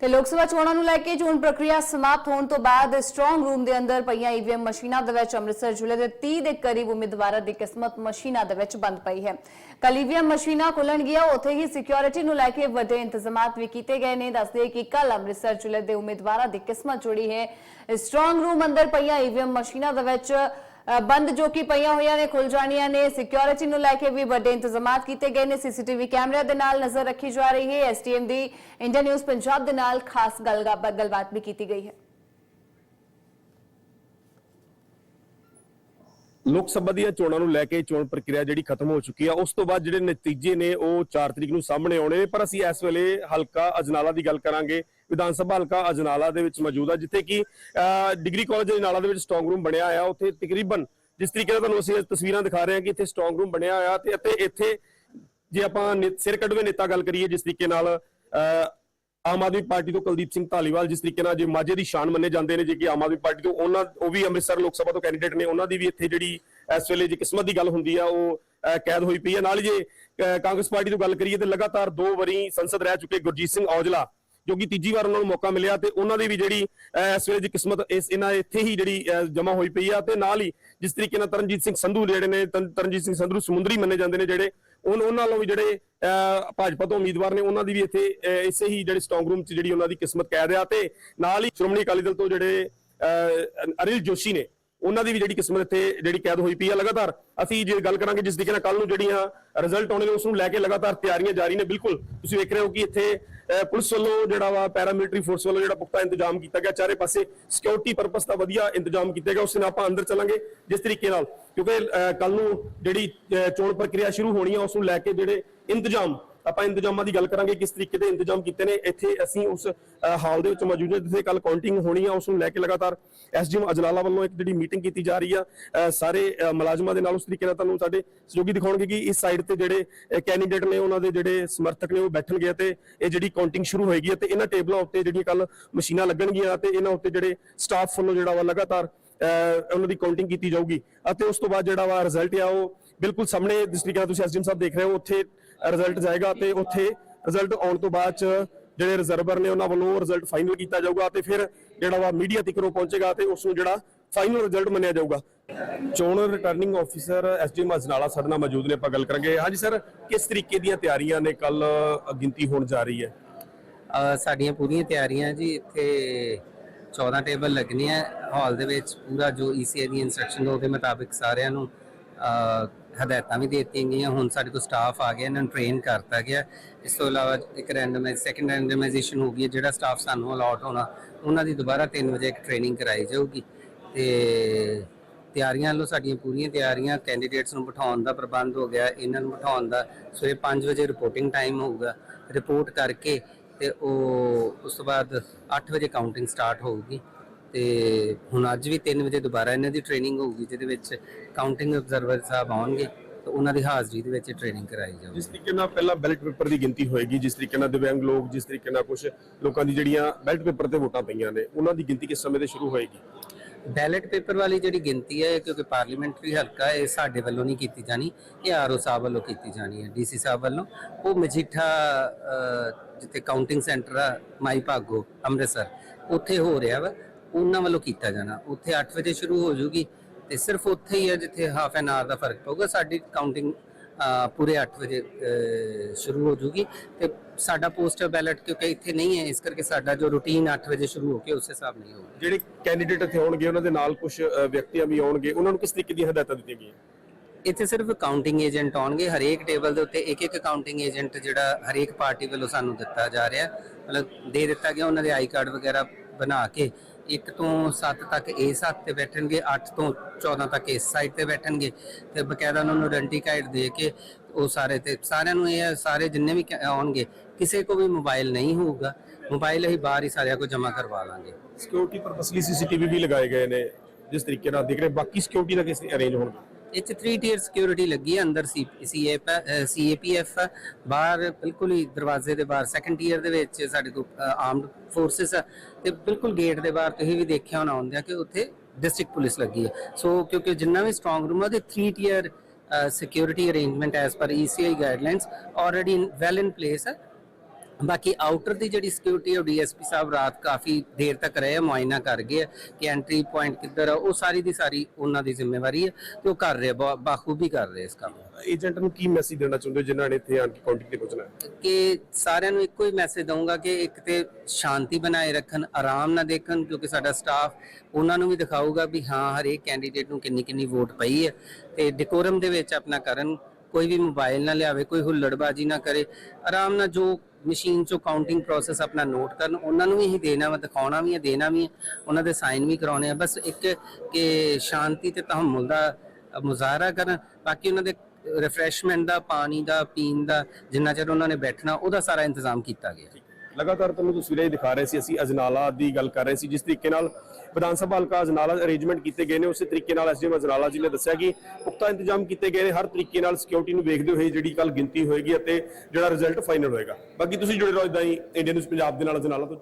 ਤੇ ਲੋਕ ਸਭਾ ਚੋਣਾਂ ਨੂੰ ਲੈ ਕੇ ਚੋਣ ਪ੍ਰਕਿਰਿਆ ਸਮਾਪਤ ਹੋਣ ਤੋਂ ਬਾਅਦ ਸਟਰੋਂਗ ਰੂਮ ਦੇ ਅੰਦਰ ਪਈਆਂ ਈਵੀਐਮ ਮਸ਼ੀਨਾਂ ਦੇ ਵਿੱਚ ਅੰਮ੍ਰਿਤਸਰ ਜ਼ਿਲ੍ਹੇ ਦੇ 30 ਦੇ ਕਰੀਬ ਉਮੀਦਵਾਰਾਂ ਦੀ ਕਿਸਮਤ ਮਸ਼ੀਨਾਂ ਦੇ ਵਿੱਚ ਬੰਦ ਪਈ ਹੈ। ਕੱਲ ਈਵੀਐਮ ਮਸ਼ੀਨਾਂ ਖੁੱਲਣਗੀਆਂ, ਉੱਥੇ ਹੀ ਸਿਕਿਉਰਿਟੀ ਨੂੰ ਲੈ ਕੇ ਵੱਡੇ ਇੰਤਜ਼ਾਮਾਤ ਵੀ ਕੀਤੇ ਗਏ ਨੇ। ਦੱਸਦੇ ਕਿ ਕੱਲ ਅੰਮ੍ਰਿਤਸਰ ਜ਼ਿਲ੍ਹੇ ਦੇ ਉਮੀਦਵਾਰਾਂ ਦੀ ਕਿਸਮਤ ਜੁੜੀ ਹੈ। ਸਟਰੋਂਗ ਰੂਮ ਅੰਦਰ ਪਈਆਂ ਈਵੀਐਮ ਮਸ਼ੀਨਾਂ ਦੇ ਵਿੱਚ ਬੰਦ ਜੋ ਕਿ ਪਈਆਂ ਹੋਈਆਂ ਨੇ ਖੁੱਲ ਜਾਣੀਆਂ ਨੇ। ਸਿਕਿਉਰਿਟੀ ਨੂੰ ਲੈ ਕੇ ਵੀ ਵੱਡੇ ਇੰਤਜ਼ਾਮਾਤ ਕੀਤੇ ਗਏ ਨੇ। ਸੀਸੀਟੀਵੀ ਕੈਮਰਿਆਂ ਦੇ ਨਾਲ ਨਜ਼ਰ ਰੱਖੀ ਜਾ ਰਹੀ ਹੈ। ਐਸਟੀਐਮ ਦੀ ਇੰਡੀਆ ਨਿਊਜ਼ ਪੰਜਾਬ ਦੇ ਨਾਲ ਖਾਸ ਗੱਲਗਾ- ਗੱਲਬਾਤ ਵੀ ਕੀਤੀ ਗਈ ਹੈ। ਲੋਕ ਸਭਾ ਦੀਆਂ ਚੋਣਾਂ ਨੂੰ ਲੈ ਕੇ ਚੋਣ ਪ੍ਰਕਿਰਿਆ ਜਿਹੜੀ ਖਤਮ ਹੋ ਚੁੱਕੀ ਆ ਉਸ ਤੋਂ ਬਾਅਦ ਜਿਹੜੇ ਨਤੀਜੇ ਨੇ ਉਹ 4 ਤਰੀਕ ਨੂੰ ਸਾਹਮਣੇ ਆਉਣੇ ਨੇ। ਪਰ ਅਸੀਂ ਇਸ ਵੇਲੇ ਹਲਕਾ ਅਜਨਾਲਾ ਦੀ ਗੱਲ ਕਰਾਂਗੇ। ਵਿਧਾਨ ਸਭਾ ਹਲਕਾ ਅਜਨਾਲਾ ਦੇ ਵਿੱਚ ਮੌਜੂਦ ਆ ਜਿੱਥੇ ਕਿ ਅਹ, ਡਿਗਰੀ ਕਾਲਜ ਅਜਨਾਲਾ ਦੇ ਵਿੱਚ ਸਟਰੋਂਗ ਰੂਮ ਬਣਿਆ ਆ ਉੱਥੇ ਤਕਰੀਬਨ ਜਿਸ ਤਰੀਕੇ ਨਾਲ ਤੁਹਾਨੂੰ ਅਸੀਂ ਤਸਵੀਰਾਂ ਦਿਖਾ ਰਹੇ ਹਾਂ ਕਿ ਇੱਥੇ ਸਟਰੋਂਗ ਰੂਮ ਬਣਿਆ ਹੋਇਆ ਤੇ ਅਤੇ ਇੱਥੇ ਜੇ ਆਪਾਂ ਨੇ- ਸਿਰ ਕੱਢਵੇਂ ਨੇਤਾ ਗੱਲ ਕਰੀਏ ਜਿਸ ਤਰੀਕੇ ਨਾਲ ਅਹ, ਆਮ ਆਦਮੀ ਪਾਰਟੀ ਤੋਂ ਕੁਲਦੀਪ ਸਿੰਘ ਧਾਲੀਵਾਲ ਜਿਸ ਤਰੀਕੇ ਨਾਲ ਜੇ ਮਾਝੇ ਦੀ ਸ਼ਾਨ ਮੰਨੇ ਜਾਂਦੇ ਨੇ, ਜੇ ਕਿ ਆਮ ਆਦਮੀ ਪਾਰਟੀ ਤੋਂ ਉਹਨਾਂ, ਉਹ ਵੀ ਅੰਮ੍ਰਿਤਸਰ ਲੋਕ ਸਭਾ ਤੋਂ ਕੈਂਡੀਡੇਟ ਨੇ, ਉਹਨਾਂ ਦੀ ਵੀ ਇੱਥੇ ਜਿਹੜੀ ਇਸ ਵੇਲੇ ਜੇ ਕਿਸਮਤ ਦੀ ਗੱਲ ਹੁੰਦੀ ਆ, ਉਹ ਕੈਦ ਹੋਈ ਪਈ ਹੈ ਨਾਲ ਹੀ ਜੇ ਕਾਂਗਰਸ ਪਾਰਟੀ ਤੋਂ ਗੱਲ ਕਰੀਏ ਤੇ ਲਗਾਤਾਰ ਦੋ ਵਾਰੀ ਸੰਸਦ ਰਹਿ ਚੁੱਕੇ ਗੁਰਜੀਤ ਸਿੰਘ ਔਜਲਾ, ਜੋ ਕਿ ਤੀਜੀ ਵਾਰ ਉਹਨਾਂ ਨੂੰ ਮੌਕਾ ਮਿਲਿਆ ਤੇ ਉਹਨਾਂ ਦੀ ਵੀ ਜਿਹੜੀ ਇਸ ਵੇਲੇ ਦੀ ਕਿਸਮਤ ਇਸ, ਇਹਨਾਂ ਇੱਥੇ ਹੀ ਜਿਹੜੀ ਜਮਾ ਹੋਈ ਪਈ ਆ। ਤੇ ਨਾਲ ਹੀ ਜਿਸ ਤਰੀਕੇ ਨਾਲ ਤਰਨਜੀਤ ਸਿੰਘ ਸੰਧੂ ਜਿਹੜੇ ਨੇ ਤਰਨਜੀਤ ਸਿੰਘ ਸੰਧੂ ਸਮੁੰਦਰੀ ਮੰਨੇ ਜਾਂਦੇ ਨੇ ਜਿਹੜੇ ਉਹਨਾਂ ਨਾਲੋਂ ਵੀ ਜਿਹੜੇ ਭਾਜਪਾ ਤੋਂ ਉਮੀਦਵਾਰ ਨੇ ਉਹਨਾਂ ਦੀ ਵੀ ਇੱਥੇ ਇਸੇ ਹੀ ਜਿਹੜੇ ਸਟਰੋਂਗ ਰੂਮ 'ਚ ਜਿਹੜੀ ਉਹਨਾਂ ਦੀ ਕਿਸਮਤ ਕੈਦ ਆ ਤੇ ਨਾਲ ਹੀ ਸ਼੍ਰੋਮਣੀ ਅਕਾਲੀ ਦਲ ਤੋਂ ਜਿਹੜੇ ਅਨਿਲ ਜੋਸ਼ੀ ਨੇ, ਉਹਨਾਂ ਦੀ ਵੀ ਜਿਹੜੀ ਕਿਸਮਤ ਇੱਥੇ ਜਿਹੜੀ ਕੈਦ ਹੋਈ ਪਈ ਆ ਲਗਾਤਾਰ। ਅਸੀਂ ਜੇ ਗੱਲ ਕਰਾਂਗੇ ਜਿਸ ਤਰੀਕੇ ਨਾਲ ਕੱਲ ਨੂੰ ਜਿਹੜੀਆਂ ਰਿਜ਼ਲਟ ਆਉਣੇ ਨੇ ਉਸ ਨੂੰ ਲੈ ਕੇ ਲਗਾਤਾਰ ਤਿਆਰੀਆਂ ਜਾਰੀ ਨੇ, ਬਿਲਕੁਲ। ਤੁਸੀਂ ਵੇਖ ਰਹੇ ਹੋ ਕਿ ਇੱਥੇ ਪੁਲਿਸ ਵੱਲੋਂ ਜਿਹੜਾ ਵਾ ਪੈਰਾਮਿਲਟਰੀ ਫੋਰਸ ਵੱਲੋਂ ਜਿਹੜਾ ਪੁਖਤਾ ਇੰਤਜ਼ਾਮ ਕੀਤਾ ਗਿਆ, ਚਾਰੇ ਪਾਸੇ ਸਿਕਿਉਰਿਟੀ ਪਰਪਸ ਦਾ ਵਧੀਆ ਇੰਤਜ਼ਾਮ ਕੀਤਾ ਗਿਆ, ਉਸ ਨਾਲ ਆਪਾਂ ਅੰਦਰ ਚੱਲਾਂਗੇ ਜਿਸ ਤਰੀਕੇ ਨਾਲ। ਕਿਉਂਕਿ ਕੱਲ ਨੂੰ ਜਿਹੜੀ ਚੋਣ ਪ੍ਰਕਿਰਿਆ ਸ਼ੁਰੂ ਹੋਣੀ ਆ, ਉਸ ਨੂੰ ਲੈ ਕੇ ਜਿਹੜੇ ਇੰਤਜ਼ਾਮ, ਆਪਾਂ ਇੰਤਜ਼ਾਮਾਂ ਦੀ ਗੱਲ ਕਰਾਂਗੇ ਕਿਸ ਤਰੀਕੇ ਦੇ ਇੰਤਜ਼ਾਮ ਕੀਤੇ ਨੇ। ਇੱਥੇ ਅਸੀਂ ਉਸ ਹਾਲ ਦੇ ਵਿੱਚ ਮੌਜੂਦ ਹਾਂ, ਜਿੱਥੇ ਕੱਲ ਕਾਊਂਟਿੰਗ ਹੋਣੀ ਆ, ਉਸ ਨੂੰ ਲੈ ਕੇ ਲਗਾਤਾਰ ਐਸਡੀਐਮ ਅਜਲਾਲਾ ਵੱਲੋਂ ਇੱਕ ਜਿਹੜੀ ਮੀਟਿੰਗ ਕੀਤੀ ਜਾ ਰਹੀ ਆ ਸਾਰੇ ਮੁਲਾਜ਼ਮਾਂ ਦੇ ਨਾਲ ਉਸ ਤਰੀਕੇ ਨਾਲ ਤੁਹਾਨੂੰ ਸਾਡੇ ਸਹਿਯੋਗੀ ਦਿਖਾਉਣਗੇ ਕਿ ਇਸ ਸਾਈਡ ਤੇ ਜਿਹੜੇ ਕੈਂਡੀਡੇਟ ਨੇ, ਉਹਨਾਂ ਦੇ ਜਿਹੜੇ ਸਮਰਥਕ ਨੇ ਉਹ ਬੈਠਣਗੇ ਤੇ ਇਹ ਜਿਹੜੀ ਕਾਊਂਟਿੰਗ ਸ਼ੁਰੂ ਹੋਏਗੀ ਤੇ ਇਹਨਾਂ ਟੇਬਲਾਂ ਉੱਤੇ ਜਿਹੜੀਆਂ ਕੱਲ ਮਸ਼ੀਨਾਂ ਲੱਗਣਗੀਆਂ ਤੇ ਇਹਨਾਂ ਉੱਤੇ ਜਿਹੜੇ ਸਟਾਫ ਵੱਲੋਂ ਜਿਹੜਾ ਵਾ ਲਗਾਤਾਰ ਉਹਨਾਂ ਦੀ ਕਾਊਂਟਿੰਗ ਕੀਤੀ ਜਾਊਗੀ ਅਤੇ ਉਸ ਤੋਂ ਬਾਅਦ ਜਿਹੜਾ ਵਾ ਰਿਜ਼ਲਟ ਆ ਉਹ ਬਿਲਕੁਲ ਸਾਹਮਣੇ ਜਿਸ ਤਰੀਕੇ ਨਾਲ ਤੁਸੀਂ ਐਸਡੀਐਮ ਸਾਹਿਬ ਦੇਖ ਰਹੇ ਹੋ, ਉੱਥੇ ਰਿਜ਼ਲਟ ਜਾਏਗਾ ਤੇ ਉੱਥੇ ਰਿਜ਼ਲਟ ਆਉਣ ਤੋਂ ਬਾਅਦ ਚ ਜਿਹੜੇ ਰਿਜ਼ਰਵਰ ਨੇ ਉਹਨਾਂ ਵੱਲੋਂ ਰਿਜ਼ਲਟ ਫਾਈਨਲ ਕੀਤਾ ਜਾਊਗਾ ਤੇ ਫਿਰ ਜਿਹੜਾ ਵਾ ਮੀਡੀਆ ਤੱਕ ਪਹੁੰਚੇਗਾ ਤੇ ਉਸ ਨੂੰ ਜਿਹੜਾ ਫਾਈਨਲ ਰਿਜ਼ਲਟ ਮੰਨਿਆ ਜਾਊਗਾ। ਚੋਣ ਰਿਟਰਨਿੰਗ ਆਫੀਸਰ ਐਸਡੀਐਮ ਅਜਨਾਲਾ ਸਾਡੇ ਨਾਲ ਮੌਜੂਦ ਨੇ, ਆਪਾਂ ਗੱਲ ਕਰਾਂਗੇ। ਹਾਂਜੀ ਸਰ, ਕਿਸ ਤਰੀਕੇ ਦੀਆਂ ਤਿਆਰੀਆਂ ਨੇ ਕੱਲ ਗਿਣਤੀ ਹੋਣ ਜਾ ਰਹੀ ਹੈ? ਸਾਡੀਆਂ ਪੂਰੀਆਂ ਤਿਆਰੀਆਂ ਜੀ ਇੱਥੇ 14 ਟੇਬਲ ਲੱਗਣੀਆਂ, ਹਾਲ ਦੇ ਵਿੱਚ ਪੂਰਾ ਜੋ ਈਸੀਆਈ ਦੀ ਇਨਸਟਰਕਸ਼ਨ ਉਹਦੇ ਮੁਤਾਬਿਕ ਸਾਰਿਆਂ ਨੂੰ ਹਦਾਇਤਾਂ ਵੀ ਦੇ ਦਿੱਤੀਆਂ ਗਈਆਂ। ਹੁਣ ਸਾਡੇ ਕੋਲ ਸਟਾਫ ਆ ਗਿਆ ਇਹਨਾਂ ਨੂੰ ਟ੍ਰੇਨ ਕਰਤਾ ਗਿਆ। ਇਸ ਤੋਂ ਇਲਾਵਾ ਇੱਕ ਰੈਂਡਮਾਈਜ਼ ਸੈਕੰਡ ਰੈਂਡਮਾਈਜੇਸ਼ਨ ਹੋ ਗਈ ਹੈ, ਜਿਹੜਾ ਸਟਾਫ ਸਾਨੂੰ ਅਲਾਟ ਹੋਣਾ, ਉਹਨਾਂ ਦੀ ਦੁਬਾਰਾ 3 ਵਜੇ ਇੱਕ ਟ੍ਰੇਨਿੰਗ ਕਰਾਈ ਜਾਊਗੀ। ਤੇ ਤਿਆਰੀਆਂ ਲੋ ਸਾਡੀਆਂ ਪੂਰੀਆਂ ਤਿਆਰੀਆਂ ਕੈਂਡੀਡੇਟਸ ਨੂੰ ਬਿਠਾਉਣ ਦਾ ਪ੍ਰਬੰਧ ਹੋ ਗਿਆ, ਇਹਨਾਂ ਨੂੰ ਬਿਠਾਉਣ ਦਾ। ਸਵੇਰੇ 5 ਵਜੇ ਰਿਪੋਰਟਿੰਗ ਟਾਈਮ ਹੋਊਗਾ। ਰਿਪੋਰਟ ਕਰਕੇ ਤੇ ਉਹ ਉਸ ਤੋਂ ਬਾਅਦ 8 ਵਜੇ ਕਾਊਂਟਿੰਗ ਸਟਾਰਟ ਹੋਊਗੀ। ਤੇ ਹੁਣ ਅੱਜ ਵੀ 3 ਵਜੇ ਦੁਬਾਰਾ ਇਹਨਾਂ ਦੀ ਟ੍ਰੇਨਿੰਗ ਹੋਊਗੀ ਜਿਹਦੇ ਵਿੱਚ ਕਾਊਂਟਿੰਗ ਆਬਜ਼ਰਵਰ ਸਾਹਿਬ ਆਉਣਗੇ ਤੇ ਉਹਨਾਂ ਦੀ ਹਾਜ਼ਰੀ ਦੇ ਵਿੱਚ ਟ੍ਰੇਨਿੰਗ ਕਰਾਈ ਜਾਊਗੀ। ਜਿਸ ਤਰੀਕੇ ਨਾਲ ਪਹਿਲਾਂ ਬੈਲਟ ਪੇਪਰ ਦੀ ਗਿਣਤੀ ਹੋਏਗੀ ਜਿਸ ਤਰੀਕੇ ਨਾਲ ਦਿਵਿਆਂਗ ਲੋਕ ਜਿਸ ਤਰੀਕੇ ਨਾਲ ਕੁਝ ਲੋਕਾਂ ਦੀ ਜਿਹੜੀਆਂ ਬੈਲਟ ਪੇਪਰ ਤੇ ਵੋਟਾਂ ਪਈਆਂ ਨੇ ਉਹਨਾਂ ਦੀ ਗਿਣਤੀ ਕਿਸ ਸਮੇਂ ਤੇ ਸ਼ੁਰੂ ਹੋਏਗੀ? ਬੈਲਟ ਪੇਪਰ ਵਾਲੀ ਜਿਹੜੀ ਗਿਣਤੀ ਹੈ ਕਿਉਂਕਿ ਪਾਰਲੀਮੈਂਟਰੀ ਹਲਕਾ ਹੈ, ਇਹ ਸਾਡੇ ਵੱਲੋਂ ਨਹੀਂ ਕੀਤੀ ਜਾਣੀ ਇਹ ਆਰਓ ਸਾਹਿਬ ਵੱਲੋਂ ਕੀਤੀ ਜਾਣੀ ਹੈ ਡੀਸੀ ਸਾਹਿਬ ਵੱਲੋਂ। ਉਹ ਮਜੀਠਾ ਅਹ, ਜਿੱਥੇ ਕਾਊਂਟਿੰਗ ਸੈਂਟਰ ਆ ਮਾਈ ਭਾਗੋ ਅੰਮ੍ਰਿਤਸਰ ਉੱਥੇ ਹੋ ਰਿਹਾ ਵਾ। ਉਹਨਾਂ ਵੱਲੋਂ ਕੀਤਾ ਜਾਣਾ। ਉੱਥੇ 8 ਵਜੇ ਸ਼ੁਰੂ ਹੋ ਜੂਗੀ ਤੇ ਸਿਰਫ ਉੱਥੇ ਹੀ ਹੈ ਜਿੱਥੇ ਹਾਫ ਐਨ ਆਵਰ ਦਾ ਫ਼ਰਕ ਪਊਗਾ। ਸਾਡੀ ਕਾਊਂਟਿੰਗ ਪੂਰੇ 8 ਵਜੇ ਸ਼ੁਰੂ ਹੋ ਜੂਗੀ ਤੇ ਸਾਡਾ ਪੋਸਟਰ ਬੈਲਟ ਕਿਉਂਕਿ ਇੱਥੇ ਨਹੀਂ ਹੈ ਇਸ ਕਰਕੇ ਸਾਡਾ ਜੋ ਰੂਟੀਨ 8 ਵਜੇ ਸ਼ੁਰੂ ਹੋ ਕੇ ਉਸੇ ਹਿਸਾਬ ਨਹੀਂ ਹੋਊਗਾ। ਜਿਹੜੇ ਕੈਂਡੀਡੇਟ ਇੱਥੇ ਆਉਣਗੇ ਉਹਨਾਂ ਦੇ ਨਾਲ ਕੁਝ ਵਿਅਕਤੀਆਂ ਵੀ ਆਉਣਗੇ। ਉਹਨਾਂ ਨੂੰ ਕਿਸ ਤਰੀਕੇ ਦੀਆਂ ਹਦਾਇਤਾਂ ਦਿੱਤੀਆਂ ਗਈਆਂ? ਇੱਥੇ ਸਿਰਫ ਕਾਊਂਟਿੰਗ ਏਜੰਟ ਆਉਣਗੇ। ਹਰੇਕ ਟੇਬਲ ਦੇ ਉੱਤੇ ਇੱਕ ਇੱਕ ਕਾਊਂਟਿੰਗ ਏਜੰਟ ਜਿਹੜਾ ਹਰੇਕ ਪਾਰਟੀ ਵੱਲੋਂ ਸਾਨੂੰ ਦਿੱਤਾ ਜਾ ਰਿਹਾ। ਮਤਲਬ ਦੇ ਦਿੱਤਾ ਗਿਆ ਉਹਨਾਂ ਦੇ ਆਈ ਕਾਰਡ ਵਗੈਰਾ ਬਣਾ ਕੇ 1 ਤੋਂ 7 ਤੱਕ ਇਸ ਹੱਥ ਤੇ ਬੈਠਣਗੇ 8 ਤੋਂ 14 ਤੱਕ ਇਸ ਸਾਈਡ ਤੇ ਬੈਠਣਗੇ ਤੇ ਬਕਾਇਦਾ ਉਹਨਾਂ ਨੂੰ ਆਇਡੈਂਟੀ ਦੇ ਕੇ ਉਹ ਸਾਰੇ ਤੇ ਸਾਰਿਆਂ ਨੂੰ ਇਹ ਹੈ, ਸਾਰੇ ਜਿੰਨੇ ਵੀ ਕ- ਆਉਣਗੇ ਕਿਸੇ ਕੋ ਵੀ ਮੋਬਾਈਲ ਨਹੀਂ ਹੋਊਗਾ ਮੋਬਾਈਲ ਅਸੀਂ ਬਾਹਰ ਹੀ ਸਾਰਿਆਂ ਕੋ ਜਮ੍ਹਾਂ ਕਰਵਾ ਲਾਂਗੇ। ਸਿਕਿਉਰਿਟੀ ਪਰਪਸ ਲਈ ਸੀਸੀਟੀਵੀ ਵੀ ਲਗਾਏ ਗਏ ਨੇ ਜਿਸ ਤਰੀਕੇ ਨਾਲ ਦੇਖ ਰਹੇ ਬਾਕੀ ਸਿਕਿਉਰਿਟੀ ਦਾ ਕਿਸ ਅਰੇਂਜ ਹੋਣਗੇ? ਇਹ ਚ 3 ਟੀਅਰ ਸਿਕਿਉਰਿਟੀ ਲੱਗੀ ਹੈ ਅੰਦਰ ਸੀ ਸੀਏਪੀਐਫ ਬਾਹਰ ਬਿਲਕੁਲ ਹੀ ਦਰਵਾਜ਼ੇ ਦੇ ਬਾਹਰ ਸੈਕੰਡ ਟੀਅਰ ਦੇ ਵਿੱਚ ਸਾਡੇ ਕੋਲ ਆਰਮਡ ਫੋਰਸਸ ਆ। ਤੇ ਬਿਲਕੁਲ ਗੇਟ ਦੇ ਬਾਹਰ ਤੁਸੀਂ ਵੀ ਦੇਖਿਆ ਹੋਣਾ ਹੁੰਦਿਆ ਕਿ ਉੱਥੇ ਡਿਸਟ੍ਰਿਕਟ ਪੁਲਿਸ ਲੱਗੀ ਹੈ ਸੋ ਕਿਉਂਕਿ ਜਿੰਨਾ ਵੀ ਸਟਰੋਂਗ ਰੂਮ ਆ ਤੇ 3 tier security arrangement as per ECI guidelines already well in place ਹੈ ਬਾਕੀ ਆਊਟਰ ਦੀ ਜਿਹੜੀ ਸਿਕਿਉਰਿਟੀ ਹੈ ਡੀਐਸਪੀ ਸਾਹਿਬ ਰਾਤ ਕਾਫੀ ਦੇਰ ਤੱਕ ਰਹੇ ਮੁਆਇਨਾ ਕਰ ਗਏ ਕਿ ਐਂਟਰੀ ਪੁਆਇੰਟ ਕਿੱਧਰ ਆ ਉਹ ਸਾਰੀ ਦੀ ਸਾਰੀ ਉਹਨਾਂ ਦੀ ਜ਼ਿੰਮੇਵਾਰੀ ਹੈ ਤੇ ਉਹ ਕਰ ਰਹੇ ਬਾਖੂਬੀ ਕਰ ਰਹੇ ਇਸ ਕੰਮ। ਏਜੰਟ ਨੂੰ ਕੀ ਮੈਸੇਜ ਦੇਣਾ ਚਾਹੁੰਦੇ ਹੋ ਜਿਨ੍ਹਾਂ ਨੇ ਇੱਥੇ ਆਣ ਕੇ ਕਾਊਂਟਿੰਗ ਤੇ ਪਹੁੰਚਣਾ ਹੈ ਕਿ ਸਾਰਿਆਂ ਨੂੰ ਇੱਕੋ ਹੀ ਮੈਸੇਜ ਦਊਂਗਾ ਕਿ ਇੱਕ ਤੇ ਸ਼ਾਂਤੀ ਬਣਾਏ ਰੱਖਣ ਆਰਾਮ ਨਾਲ ਦੇਖਣ ਕਿਉਂਕਿ ਸਾਡਾ ਸਟਾਫ ਉਹਨਾਂ ਨੂੰ ਵੀ ਦਿਖਾਊਗਾ ਵੀ ਹਾਂ ਹਰੇਕ ਕੈਂਡੀਡੇਟ ਨੂੰ ਕਿੰਨੀ ਕਿੰਨੀ ਵੋਟ ਪਈ ਹੈ ਤੇ ਡਿਕੋਰਮ ਦੇ ਵਿੱਚ ਆਪਣਾ ਕਰਨ ਕੋਈ ਵੀ ਮੋਬਾਈਲ ਨਾ ਲਿਆਵੇ ਕੋਈ ਹੁੱਲੜਬਾਜੀ ਨਾ ਕਰੇ ਆਰਾਮ ਨਾਲ ਜੋ ਮਸ਼ੀਨ ਚੋਂ ਕਾਊਂਟਿੰਗ ਪ੍ਰੋਸੈਸ ਆਪਣਾ ਨੋਟ ਕਰਨ, ਉਹਨਾਂ ਨੂੰ ਵੀ ਹੀ ਦੇਣਾ ਵਾ, ਦਿਖਾਉਣਾ ਵੀ ਹੈ ਦੇਣਾ ਵੀ ਹੈ ਉਹਨਾਂ ਦੇ ਸਾਈਨ ਵੀ ਕਰਾਉਣੇ ਆ। ਬਸ ਇੱਕ ਕਿ ਸ਼ਾਂਤੀ ਤੇ ਤਹਮੁਲ ਦਾ ਮੁਜ਼ਾਹਰਾ ਕਰਨ, ਬਾਕੀ ਉਹਨਾਂ ਦੇ ਰਿਫਰੈਸ਼ਮੈਂਟ ਦਾ, ਪਾਣੀ ਦਾ, ਪੀਣ ਦਾ, ਜਿੰਨਾ ਚਿਰ ਉਹਨਾਂ ਨੇ ਬੈਠਣਾ, ਉਹਦਾ ਸਾਰਾ ਇੰਤਜ਼ਾਮ ਕੀਤਾ ਗਿਆ। ਲਗਾਤਾਰ ਤੁਹਾਨੂੰ ਤਸਵੀਰਾਂ ਹੀ ਦਿਖਾ ਰਹੇ ਸੀ, ਅਸੀਂ ਅਜਨਾਲਾ ਦੀ ਗੱਲ ਕਰ ਰਹੇ ਸੀ, ਜਿਸ ਤਰੀਕੇ ਨਾਲ ਵਿਧਾਨ ਸਭਾ ਹਲਕਾ ਅਜਨਾਲਾ ਅਰੇਂਜਮੈਂਟ ਕੀਤੇ ਗਏ ਨੇ, ਉਸੇ ਤਰੀਕੇ ਨਾਲ ਐਸਡੀਐਮ ਅਜਨਾਲਾ ਜੀ ਨੇ ਦੱਸਿਆ ਕਿ ਪੁਖਤਾ ਇੰਤਜ਼ਾਮ ਕੀਤੇ ਗਏ ਨੇ, ਹਰ ਤਰੀਕੇ ਨਾਲ ਸਿਕਿਉਰਿਟੀ ਨੂੰ ਵੇਖਦੇ ਹੋਏ ਜਿਹੜੀ ਕੱਲ ਗਿਣਤੀ ਹੋਏਗੀ ਅਤੇ ਜਿਹੜਾ ਰਿਜ਼ਲਟ ਫਾਈਨਲ ਹੋਏਗਾ। ਬਾਕੀ ਤੁਸੀਂ ਜੁੜੇ ਰਹੋ ਇਦਾਂ ਹੀ ਇੰਡੀਅਨ ਨਿਊਜ਼ ਪੰਜਾਬ ਦੇ ਨਾਲ, ਅਜਨਾਲਾ ਤੋਂ।